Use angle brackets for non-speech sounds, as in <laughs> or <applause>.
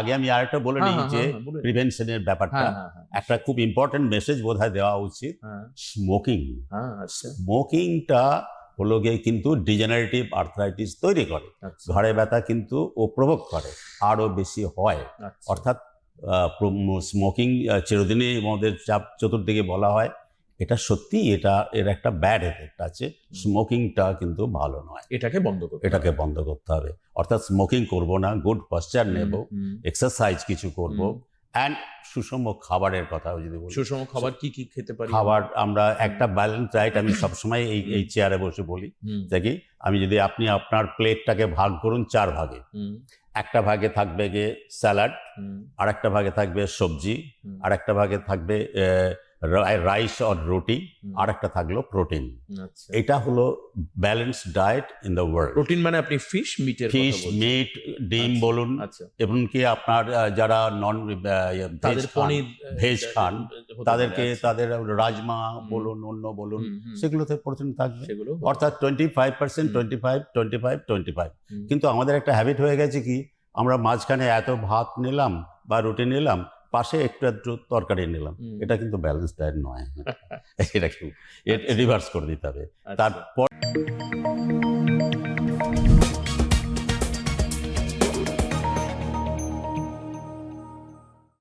আগে আমি আরেকটা বলে হ্যাঁ, নিই হ্যাঁ, যে। প্রিভেনশনের ব্যাপারটা। হ্যাঁ হ্যাঁ একটা খুব ইম্পর্টেন্ট মেসেজ বোধহয় দেওয়া উচিত। স্মোকিং হ্যাঁ আচ্ছা। স্মোকিংটা হলো গিয়ে কিন্তু ডিজেনারেটিভ আর্থরাইটিস তৈরি করে। ঘরে ব্যথা কিন্তু ও প্রভোগ করে আরও বেশি হয়। আচ্ছা। অর্থাৎ স্মোকিং চিরদিনই আমাদের চাপ চতুর্দিকে বলা হয়। এটা সত্যি এটা এর একটা ব্যাড এফেক্ট আছে। স্মোকিংটা কিন্তু ভালো নয়। এটাকে বন্ধ করতে এটাকে বন্ধ করতে হবে। অর্থাৎ স্মোকিং করব না গুড পশ্চার নেব এক্সারসাইজ কিছু করব অ্যান্ড সুষম খাবারের কথা যদি বলি। সুষম খাবার কি কি খেতে পারি? খাবার আমরা একটা ব্যালেন্স ডায়েট আমি <coughs> সবসময় এই এই চেয়ারে বসে বলি। দেখি আমি যদি আপনি আপনার প্লেটটাকে ভাগ করুন চার ভাগে। একটা ভাগে থাকবে গিয়ে স্যালাড আর একটা ভাগে থাকবে সবজি আর একটা ভাগে থাকবে রাইস অর রুটি আর একটা থাকল প্রোটিন আচ্ছা। এটা হলো balance diet in the world protein মানে আপনি ফিশ মিটের ফিশ মিট ডিম আচ্ছা। বলুন আচ্ছা। এমনকি আপনার যারা নন তাদের পনির ভেজ খান তাদেরকে। তাদের রাজমা বলুন অন্য বলুন সেগুলোতে প্রোটিন থাকবে। অর্থাৎ twenty five percent twenty five twenty five twenty five কিন্তু আমাদের একটা হ্যাবিট হয়ে গেছে কি আমরা মাঝখানে এত ভাত নিলাম বা রুটি নিলাম পাশে একটু একটু তরকারি নিলাম এটা কিন্তু ব্যালেন্স ডায়েট নয় <laughs> এটা। রিভার্স করে দিতে হবে আচ্ছা। তারপর